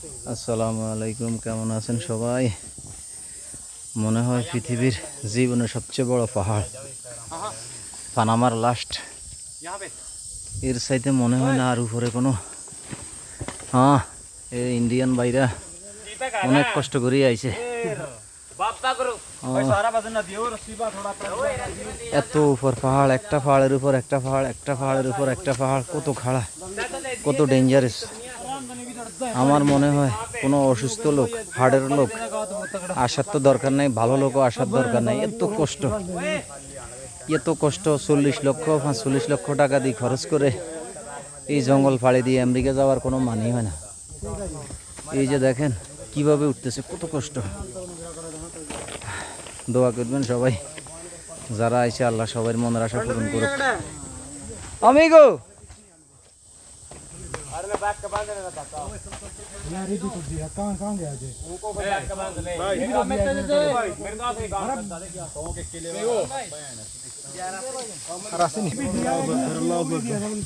আসসালামু আলাইকুম, কেমন আছেন সবাই? মনে হয় পৃথিবীর জীবনের সবচেয়ে বড় পাহাড়। পানামার লাস্ট। এর সাইতে মনে হয় না আর উপরে কোনো। হ্যাঁ এই ইন্ডিয়ান বাইরা অনেক কষ্ট করে আইছে। এত উপর পাহাড়, একটা পাহাড়ের উপর, একটা পাহাড়, একটা পাহাড়ের উপর, একটা পাহাড়, কত খাড়া, কত ডেঞ্জারাস আমার মনে হয় কোনো অসুস্থ লোক হার্টের লোক, আসার তো দরকার নেই, ভালো লোকও আসার দরকার নেই। এত কষ্ট এত কষ্ট, চল্লিশ লক্ষ চল্লিশ লক্ষ টাকা দিয়ে খরচ করে এই জঙ্গল ফাড়ি দিয়ে আমেরিকা যাওয়ার কোনো মানি হয় না। এই যে দেখেন, কীভাবে উঠতেছে, কত কষ্ট। দোয়া করবেন সবাই, যারা আইছে, আল্লাহ সবার মনের আশা পূরণ করুক। अरे मैं बैग का बांध देना चाहता हूँ यार ये भी कुछ दिया कहाँ कहाँ गया जी उनको को बैग का बांध ले मेरे काम में तेरे से मेरे काम से काम करता है क्या सौ के किले में रास्ते नहीं भी दिया है